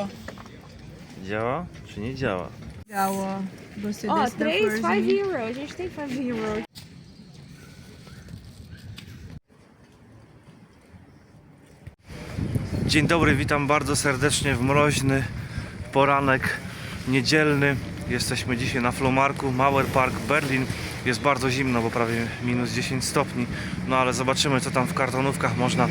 Działało. Działa czy nie działa? Działo. Bo O, today is 5 euros. Just take 5 euros. Dzień dobry, witam bardzo serdecznie w mroźny poranek niedzielny. Jesteśmy dzisiaj na Flomarku, Mauer Park, Berlin. Jest bardzo zimno, bo prawie minus 10 stopni. No ale zobaczymy, co tam w kartonówkach można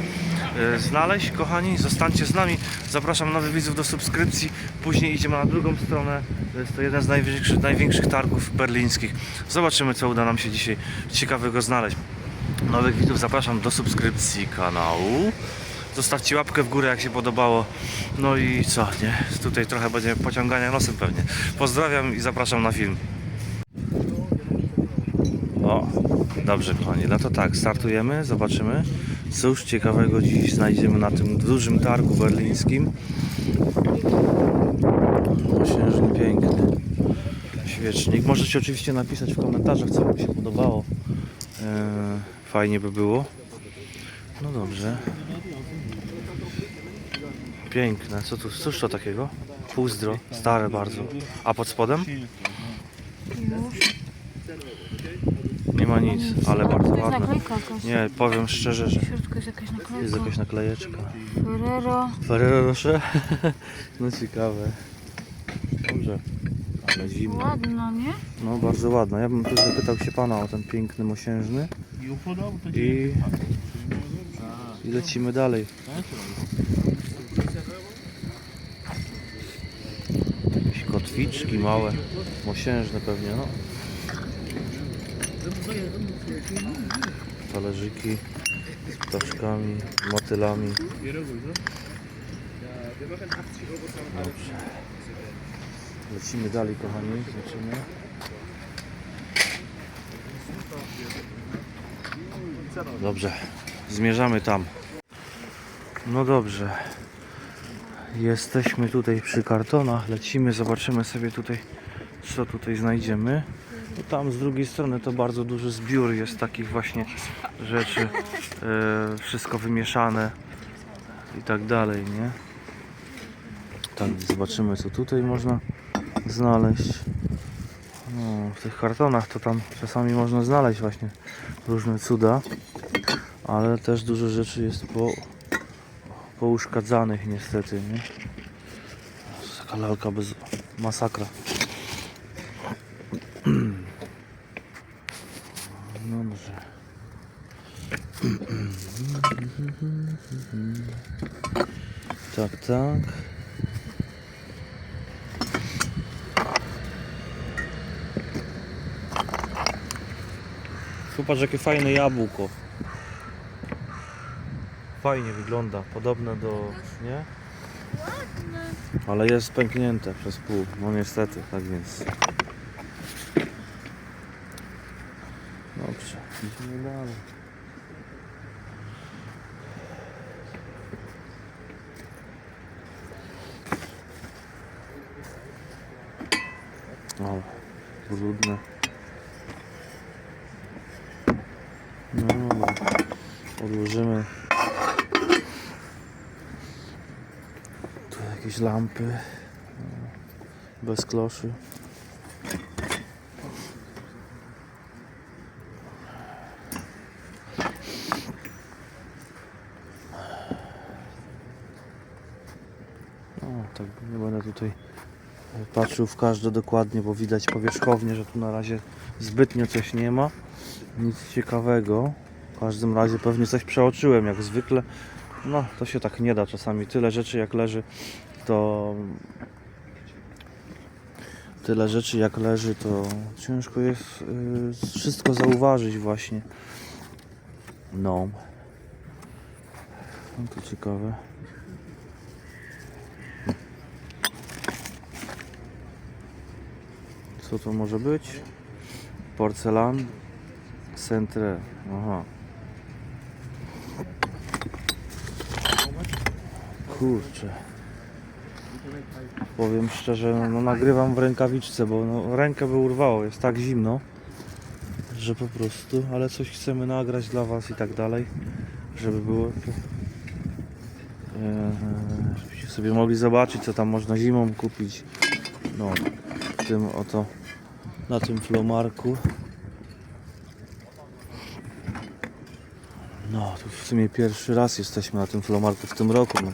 znaleźć. Kochani, zostańcie z nami. Zapraszam nowych widzów do subskrypcji. Później idziemy na drugą stronę. Jest to jeden z największych, największych targów berlińskich. Zobaczymy, co uda nam się dzisiaj ciekawego znaleźć. Nowych widzów zapraszam do subskrypcji kanału. Zostawcie łapkę w górę, jak się podobało. No i co, nie? Tutaj trochę będzie pociągania nosem pewnie. Pozdrawiam i zapraszam na film. O, dobrze kochani, no to tak, startujemy, zobaczymy. Cóż ciekawego dziś znajdziemy na tym dużym targu berlińskim. Księżny piękny świecznik. Możecie oczywiście napisać w komentarzach, co Wam się podobało. Eee, fajnie by było. No dobrze. Piękne. Co tu? Cóż to takiego? Półzdro. Stare bardzo. A pod spodem? Nie ma nic, ale bardzo To jest ładne. naklejka jakaś. Nie, powiem szczerze, że W środku jest jakaś jest naklejka. jakaś naklejeczka. Ferrero. Ferrero Rocher? No ciekawe. Dobrze. Ale zimno. Ładna, nie? No bardzo ładna. Ja bym tu zapytał się pana o ten piękny mosiężny. I, i lecimy dalej. Jakieś kotwiczki małe, mosiężne pewnie, no. Talerzyki z ptaszkami, motylami. Dobrze. Lecimy dalej, kochani. Zobaczymy. Dobrze, zmierzamy tam. No dobrze. Jesteśmy tutaj przy kartonach, lecimy, zobaczymy sobie tutaj, co tutaj znajdziemy. Tam z drugiej strony to bardzo duży zbiór jest takich właśnie rzeczy. E, wszystko wymieszane i tak dalej, nie? Tak, zobaczymy co tutaj można znaleźć. No, w tych kartonach to tam czasami można znaleźć właśnie różne cuda, ale też dużo rzeczy jest po, pouszkadzanych niestety, nie? Taka lalka bez masakra. Dobrze. Tak, tak. Popatrz jakie fajne jabłko. Fajnie wygląda, podobne do, nie? Ale jest pęknięte przez pół, no niestety, tak więc. Dobrze, idziemy dalej. O, brudne. No, dobra. odłożymy. Tu jakieś lampy. no, Bez kloszy. O, tak nie będę tutaj patrzył w każde dokładnie, bo widać powierzchownie, że tu na razie zbytnio coś nie ma. Nic ciekawego. W każdym razie pewnie coś przeoczyłem jak zwykle. No, to się tak nie da czasami. Tyle rzeczy jak leży, to tyle rzeczy jak leży, to ciężko jest y, wszystko zauważyć właśnie. No. No to ciekawe. Co to może być? Porcelan Centre. Aha. Kurczę. Powiem szczerze, no, no nagrywam w rękawiczce, bo no, rękę by urwało, jest tak zimno, że po prostu, ale coś chcemy nagrać dla Was i tak dalej, żeby było. Eee, żebyście żebyście sobie mogli zobaczyć, co tam można zimą kupić. No, tym oto, na tym flomarku. No, tu w sumie pierwszy raz jesteśmy na tym flomarku w tym roku. No.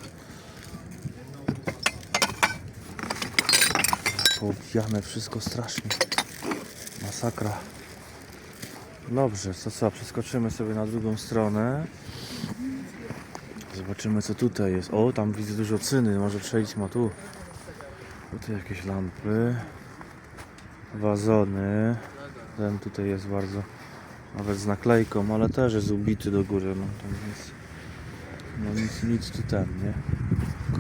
Wszystko strasznie. Masakra. Dobrze, to co, przeskoczymy sobie na drugą stronę. Zobaczymy co tutaj jest. O, tam widzę dużo cyny, może przejdźmy tu. Tutaj jakieś lampy. Wazony. Ten tutaj jest bardzo, nawet z naklejką, ale też jest ubity do góry. No, tam nic, no nic, nic tu ten, nie?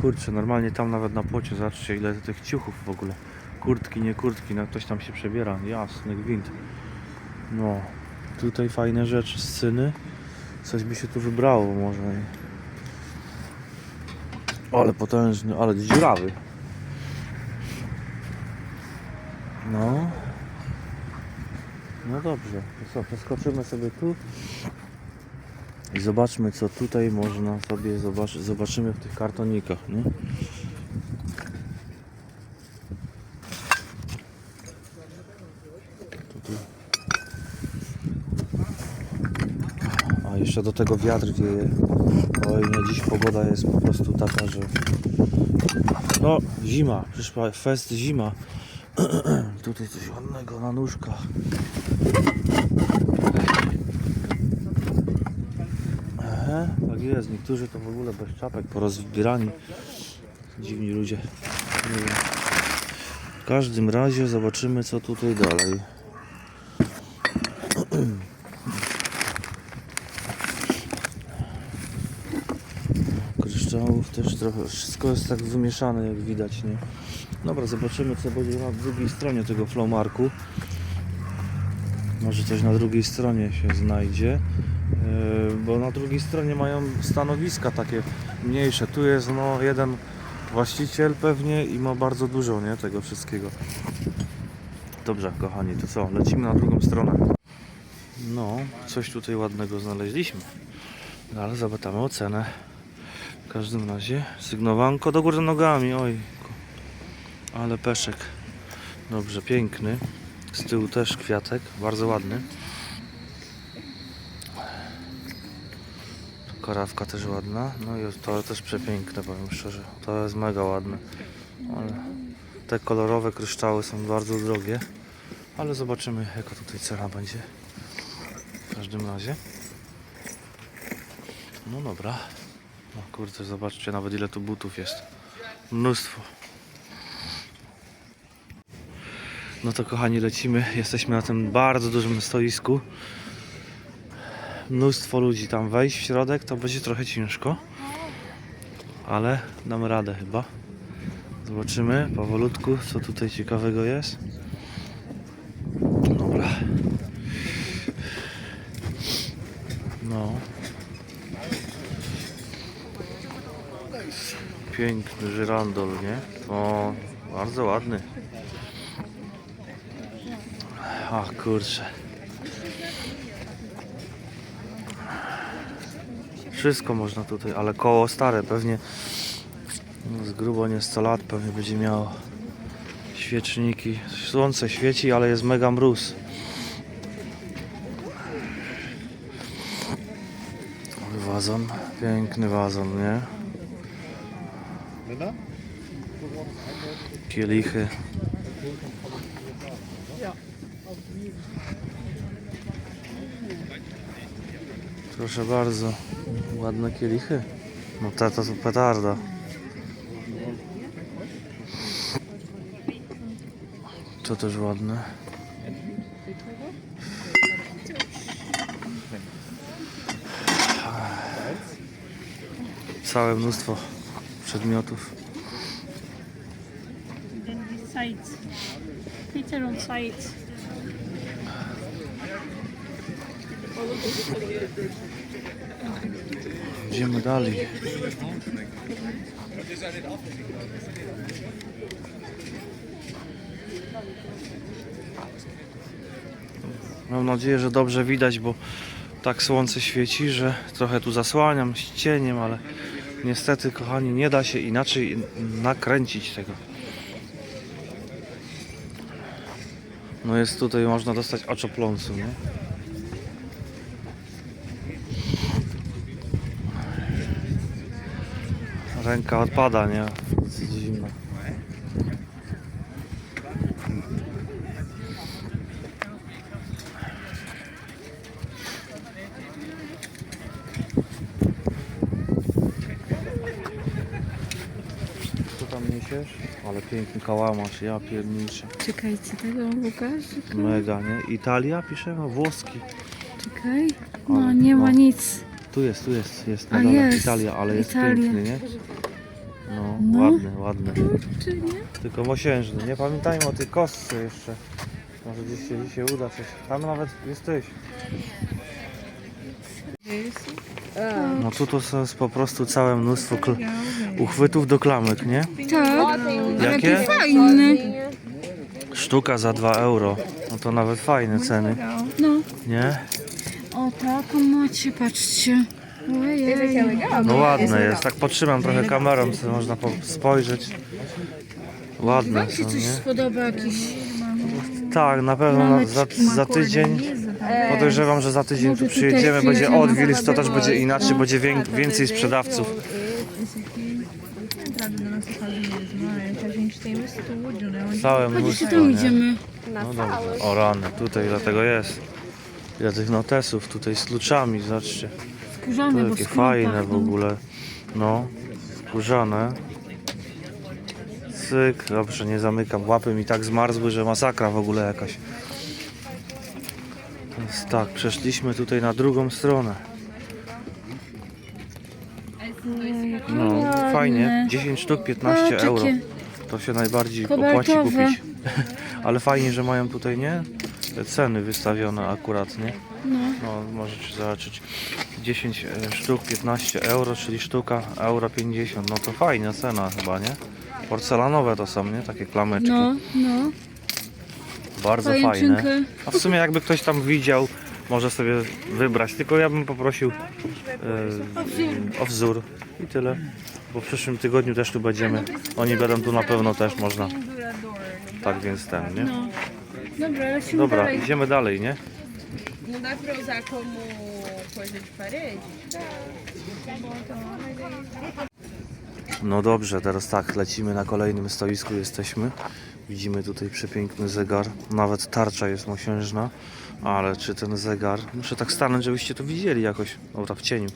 Kurczę, normalnie tam nawet na płocie, zobaczcie ile tych ciuchów w ogóle. Kurtki, nie kurtki, no ktoś tam się przebiera, jasny gwint. No, tutaj fajne rzeczy, sceny. Coś by się tu wybrało może. Ale potężny, ale dziurawy. No. No dobrze, co, przeskoczymy sobie tu i zobaczmy co tutaj można sobie zobaczyć. Zobaczymy w tych kartonikach, nie? A jeszcze do tego wiatr wieje. Oj, nie, dziś pogoda jest po prostu taka, że no, zima, przyszła fest zima. Tutaj coś ładnego na nóżkach. Aha, tak jest, niektórzy to w ogóle bez czapek porozbierani. Dziwni ludzie. W każdym razie zobaczymy co tutaj dalej. Też trochę, wszystko jest tak wymieszane jak widać, nie? Dobra, zobaczymy co będzie na drugiej stronie tego flowmarku. Może coś na drugiej stronie się znajdzie. Yy, bo na drugiej stronie mają stanowiska takie mniejsze. Tu jest no jeden właściciel pewnie i ma bardzo dużo, nie? Tego wszystkiego. Dobrze, kochani, to co? Lecimy na drugą stronę. No, coś tutaj ładnego znaleźliśmy. No, ale zobaczymy ocenę. W każdym razie sygnowanko do góry nogami, oj. Ale peszek. Dobrze, piękny. Z tyłu też kwiatek, bardzo ładny. Korawka też ładna. No i to też przepiękne, powiem szczerze. To jest mega ładne. Ale te kolorowe kryształy są bardzo drogie. Ale zobaczymy jaka tutaj cena będzie. W każdym razie. No dobra. No kurde, zobaczcie nawet ile tu butów jest. Mnóstwo. No to kochani, lecimy. Jesteśmy na tym bardzo dużym stoisku. Mnóstwo ludzi tam wejść w środek to będzie trochę ciężko. Ale damy radę chyba. Zobaczymy powolutku, co tutaj ciekawego jest. Dobra. No. Piękny żyrandol, nie? O, bardzo ładny. A kurczę. Wszystko można tutaj, ale koło stare pewnie z grubo nie 100 lat pewnie będzie miało świeczniki. Słońce świeci, ale jest mega mróz. Wazon, piękny wazon, nie? Kielichy. Proszę bardzo, ładne kielichy. No ta to, to petarda. To też ładne. Całe mnóstwo przedmiotów. Peter on sides. Idziemy dalej. Mam nadzieję, że dobrze widać, bo tak słońce świeci, że trochę tu zasłaniam z cieniem, ale Niestety, kochani, nie da się inaczej nakręcić tego. No jest tutaj, można dostać oczopląsu, nie? Ręka odpada, nie? Jest zimno. Niesiesz? Ale piękny kałamarz, ja pierniczę. Czekajcie, tego wam pokażę. Mega, nie? Italia piszemy? Włoski. Czekaj. No, Ale- nie ma no. nic. Tu jest, tu jest, jest A na dole jest, Italia, ale jest Italia. piękny, nie? No, No. ładny, ładny. Czy nie? Tylko mosiężny. Nie pamiętajmy o tej kostce jeszcze. Może gdzieś się dzisiaj uda coś. Tam nawet jesteś. No tu to jest po prostu całe mnóstwo kl- uchwytów do klamek, nie? Tak. Jakie? Fajny. Sztuka za 2 euro. No to nawet fajne ceny, No. nie? O, taką macie, patrzcie. Ojej. No ładne jest. Tak potrzymam trochę kamerą, sobie można po- spojrzeć. Ładne Wam się są, coś nie? spodoba jakiś... Tak, na pewno na, za, za tydzień. Podejrzewam, że za tydzień tu przyjedziemy, będzie odwilż, to też będzie inaczej, będzie wię, więcej sprzedawców. Całe Chodźcie, mnóstwo, tam nie? idziemy. No dobrze. O rany, tutaj dlatego jest. Ile tych notesów tutaj z kluczami, zobaczcie. Skórzane, To bo takie fajne w pachną. ogóle. No, skórzane. Cyk, dobrze, nie zamykam. Łapy mi tak zmarzły, że masakra w ogóle jakaś. Więc tak, przeszliśmy tutaj na drugą stronę. No, fajnie. 10 sztuk, 15 Patrz, euro. jakie To się najbardziej opłaci kobaltowe. kupić. Ale fajnie, że mają tutaj, nie? Te ceny wystawione akurat, nie? No. No, możecie zobaczyć 10 e, sztuk 15 euro, czyli sztuka euro 50. No to fajna cena chyba, nie? Porcelanowe to są, nie? Takie klameczki. No, no. Bardzo fajne. Pajęczynkę. A w sumie jakby ktoś tam widział, może sobie wybrać. Tylko ja bym poprosił e, o wzór i tyle. Bo w przyszłym tygodniu też tu będziemy. Oni będą tu na pewno też można. Tak więc ten, nie? No. Dobra, lecimy Dobra, dalej. idziemy dalej, nie? não dá pra usar como coisa de parede? No dobrze, teraz tak, lecimy na kolejnym stoisku, jesteśmy. Widzimy tutaj przepiękny zegar, nawet tarcza jest mosiężna, ale czy ten zegar, muszę tak stanąć, żebyście to widzieli jakoś, dobra, w cieniu.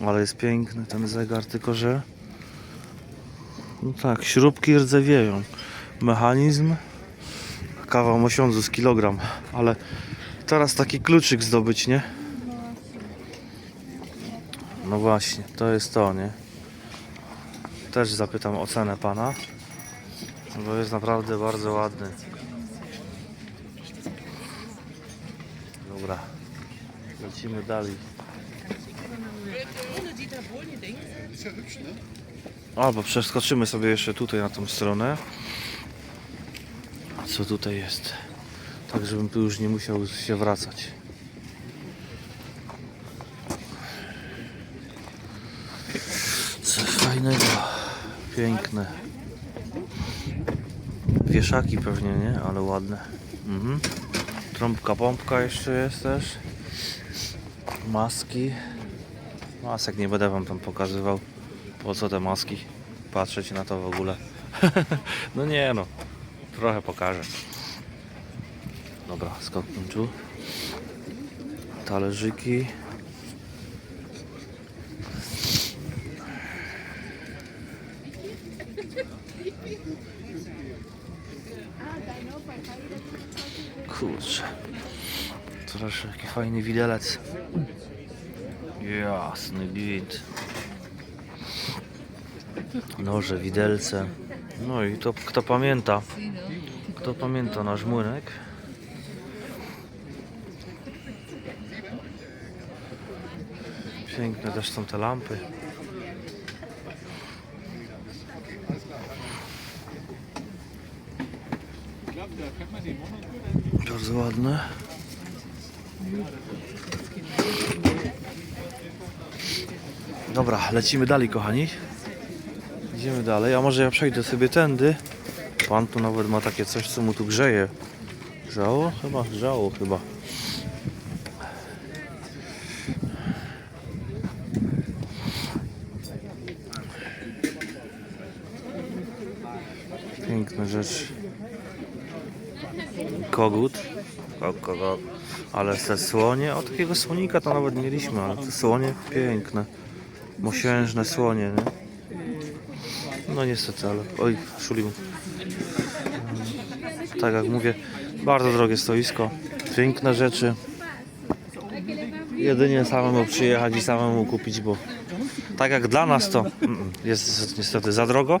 Ale jest piękny ten zegar, tylko że, no tak, śrubki rdzewieją. Mechanizm, kawał mosiądzu z kilogram, ale teraz taki kluczyk zdobyć, nie? No właśnie, to jest to, nie? Też zapytam o cenę pana, bo jest naprawdę bardzo ładny. Dobra, lecimy dalej. Albo przeskoczymy sobie jeszcze tutaj na tą stronę. Co tutaj jest? Tak, żebym tu już nie musiał się wracać. Coś fajnego, piękne. Wieszaki pewnie, nie? Ale ładne. Mhm. Trąbka pompka jeszcze jest też. Maski. Masek nie będę wam tam pokazywał. Po co te maski? Patrzeć na to w ogóle. no nie no. Trochę pokażę. Dobra, skoknę tu. Talerzyki. Kurczę. Proszę, jaki fajny widelec. Jasny gwint. Noże, widelce. No i to kto pamięta. Kto pamięta nasz młynek? Piękne też są te lampy. Bardzo ładne. Dobra, lecimy dalej, kochani. Idziemy dalej, a może ja przejdę sobie tędy. Pan tu nawet ma takie coś, co mu tu grzeje. Grzało? Chyba grzało, chyba. Piękne rzeczy. Kogut. Ko, ko, ko. Ale te słonie, o takiego słonika to nawet mieliśmy, ale te słonie piękne. Mosiężne słonie, nie? No niestety, ale oj, szulił. Tak jak mówię, bardzo drogie stoisko. Piękne rzeczy. Jedynie samemu przyjechać i samemu kupić, bo tak jak dla nas to mm, jest niestety za drogo.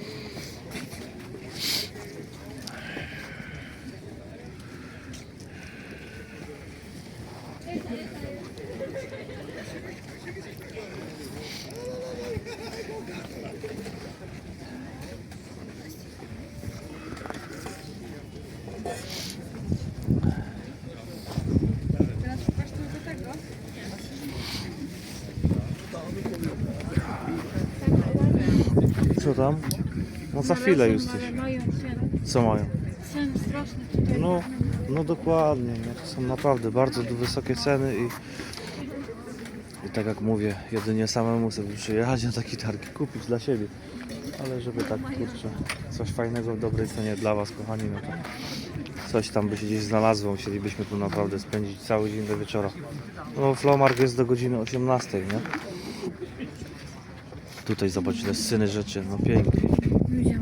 Co tam? No za chwilę. Ale mają. Co mają? Cen straszne tutaj. No, no dokładnie, nie? to są naprawdę bardzo wysokie ceny i, i tak jak mówię, jedynie samemu sobie przyjechać na taki targ kupić dla siebie. Ale żeby tak kurczę, coś fajnego w dobrej cenie dla Was kochani, no to coś tam by się gdzieś znalazło, musielibyśmy tu naprawdę spędzić cały dzień do wieczora. No Flowmark jest do godziny 18, nie? Tutaj zobacz ile syny rzeczy, no pięknie mają.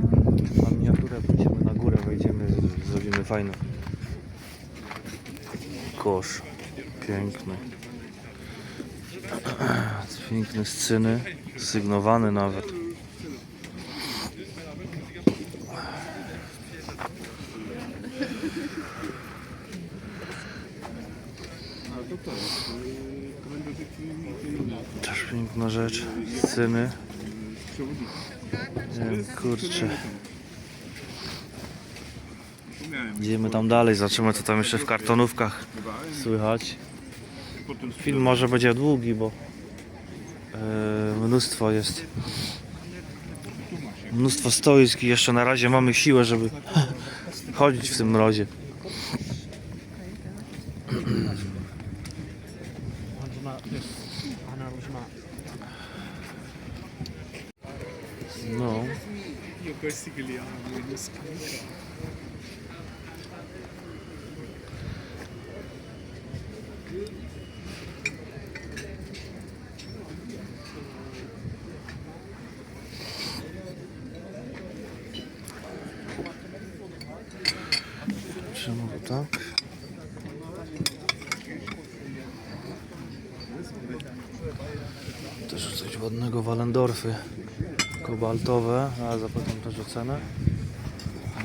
Na miniaturę pójdziemy na górę, wejdziemy, fajną. Kosz. Piękny. Piękne sceny. Sygnowany nawet. Też piękna rzecz. Sceny. Nie wiem, kurczę. Idziemy tam dalej, zobaczymy co tam jeszcze w kartonówkach słychać. Film może będzie długi, bo e, mnóstwo jest. Mnóstwo stoisk i jeszcze na razie mamy siłę, żeby chodzić w tym mrozie. No. Czemu tak? Coś ładnego Walendorfy kobaltowe, ale zapytam też o cenę.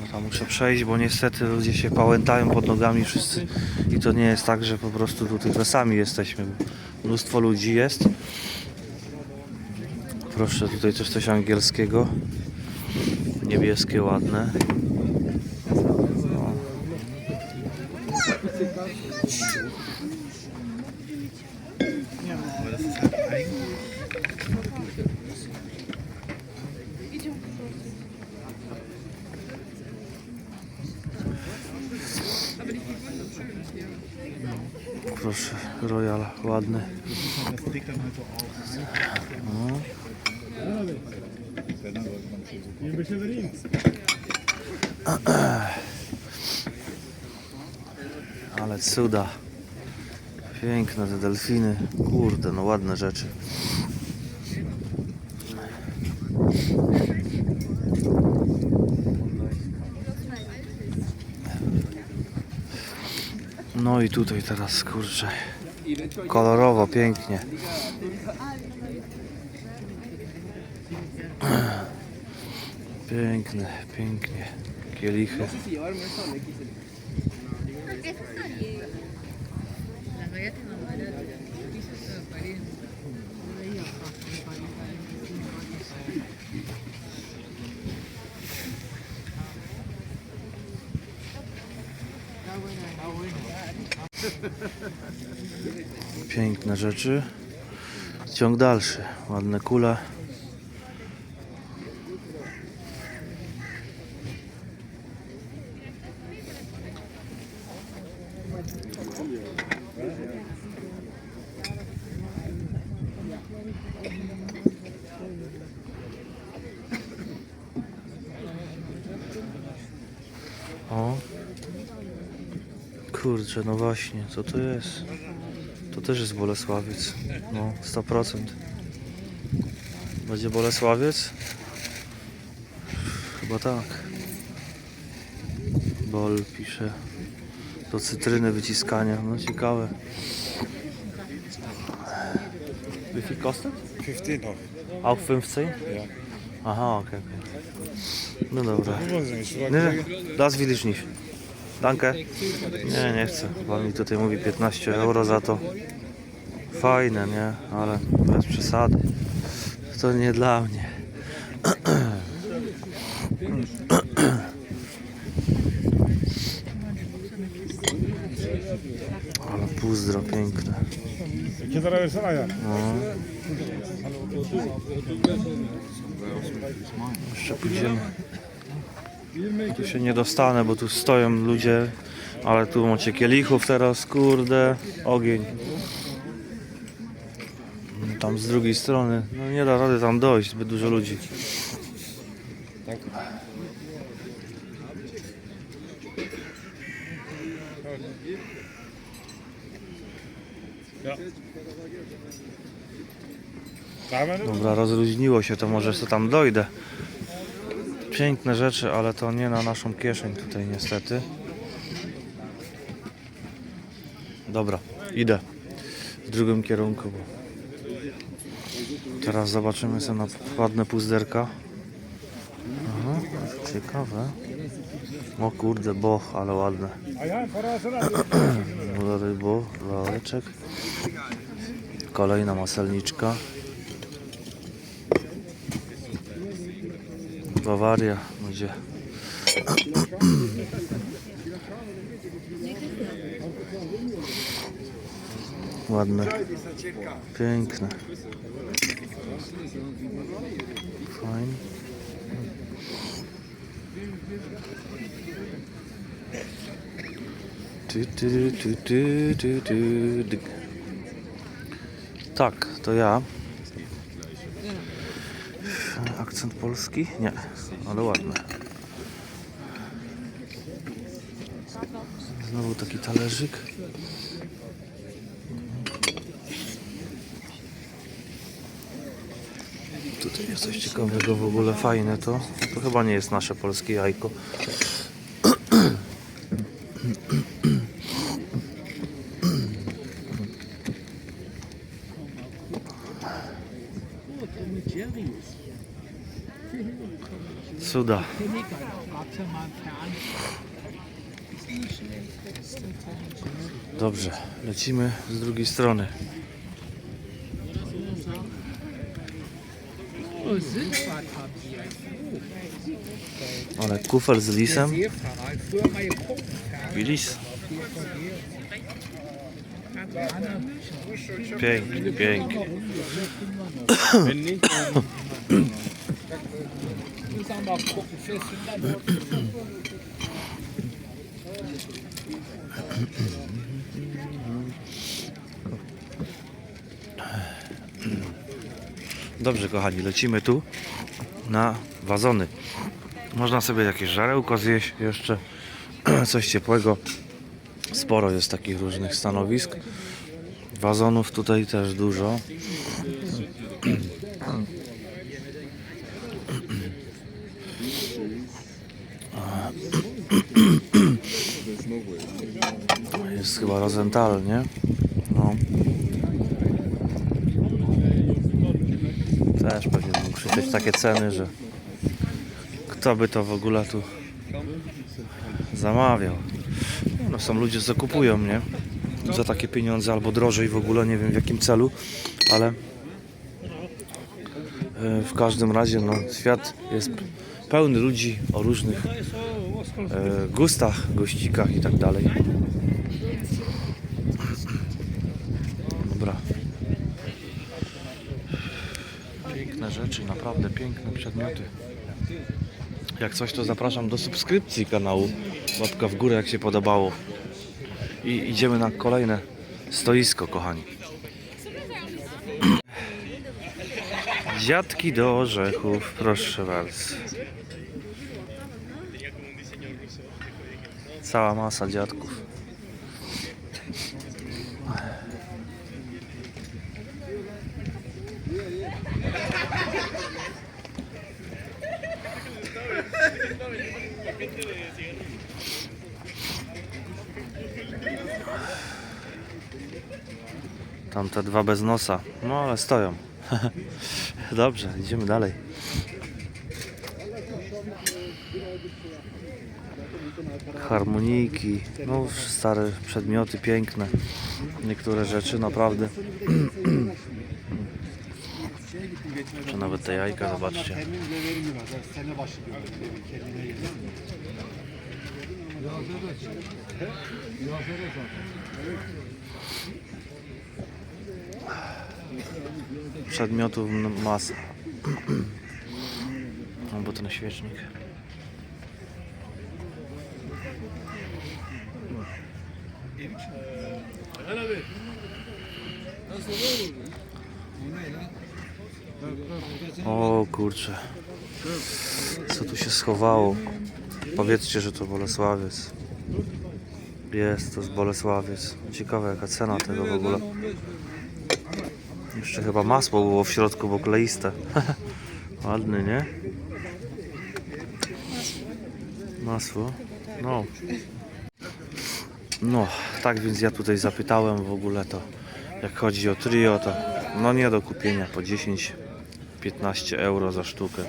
No tam muszę przejść, bo niestety ludzie się pałętają pod nogami wszyscy i to nie jest tak, że po prostu tu tylko sami jesteśmy. Mnóstwo ludzi jest. Proszę, tutaj też coś angielskiego. Niebieskie, ładne. O. Proszę, Royal, ładny. No. Ale cuda. Piękne te delfiny. Kurde, no ładne rzeczy. No i tutaj teraz kurczę. Kolorowo, pięknie. Piękne, pięknie. Kielichy. Piękne rzeczy. Ciąg dalszy. Ładne kule. No właśnie, co to jest? To też jest Bolesławiec. No, 100%. Będzie Bolesławiec? Chyba tak. Bol pisze. Do cytryny wyciskania. No ciekawe. Wie viel kostet? 15 noch. Auch 15? Ja. Aha, okay, okay. No dobra. Nicht? Nie, das will ich nicht. Danke. Nie, nie chcę. Pan mi tutaj mówi 15 euro za to. Fajne, nie? Ale bez przesady. To nie dla mnie. Ale pózdro piękne. Kinder ist Eier. No. Jeszcze pójdziemy. Tu się nie dostanę, bo tu stoją ludzie, ale tu macie kielichów teraz, kurde, ogień. Tam z drugiej strony, no nie da rady tam dojść, zbyt dużo ludzi. Dobra, rozluźniło się, to może co tam dojdę. Piękne rzeczy, ale to nie na naszą kieszeń tutaj niestety. Dobra, idę w drugim kierunku, teraz zobaczymy sobie na ładne puzderka. Aha, ciekawe. O kurde, boch, ale ładne. Bo, laleczek. Kolejna maselniczka. Bawaria będzie. Ładne. Piękne. Ty. Tak, to ja. Akcent polski? Nie, ale ładny. Znowu taki talerzyk. Tutaj jest coś ciekawego w ogóle, fajne to. To chyba nie jest nasze polskie jajko. Cuda. Dobrze, lecimy z drugiej strony. Ale kufel z lisem. I lis. Pięknie, pięknie. Dobrze, kochani, lecimy tu na wazony. Można sobie jakieś żarełko zjeść jeszcze, coś ciepłego. Sporo jest takich różnych stanowisk. Wazonów tutaj też dużo. Jest chyba Rosenthal, nie? No. Też pewnie mógł krzyczeć takie ceny, że kto by to w ogóle tu zamawiał. No są ludzie, co kupują, nie? Za takie pieniądze albo drożej w ogóle, nie wiem w jakim celu, ale e, w każdym razie no, świat jest pełny ludzi o różnych e, gustach, gościkach i tak dalej. Dobra. Piękne rzeczy, naprawdę piękne przedmioty. Jak coś to zapraszam do subskrypcji kanału. Łapka w górę jak się podobało. I idziemy na kolejne stoisko, kochani. Dziadki do orzechów, proszę bardzo. Cała masa dziadków. Tam te dwa bez nosa. No ale stoją. Dobrze, idziemy dalej. Harmonijki, no stare przedmioty piękne. Niektóre rzeczy naprawdę. Czy nawet te jajka, zobaczcie. Przedmiotów masa. No bo ten świecznik. O kurczę. Co tu się schowało? Powiedzcie, że to Bolesławiec. Jest, to jest Bolesławiec. Ciekawe jaka cena tego w ogóle. Jeszcze chyba masło było w środku, bo kleiste. Ładny, nie? Masło. No. No, tak więc ja tutaj zapytałem w ogóle to, jak chodzi o trio, to no nie do kupienia po 10-15 euro za sztukę.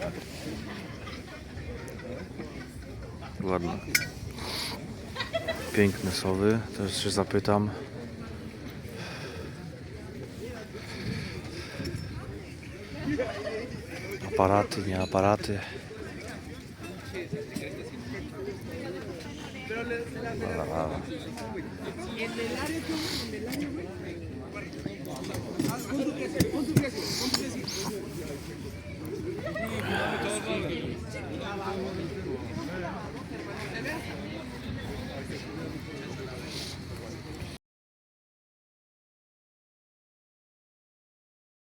Ładne. Piękne sowy, też się zapytam. Aparaty, nie aparaty. A, Thank you.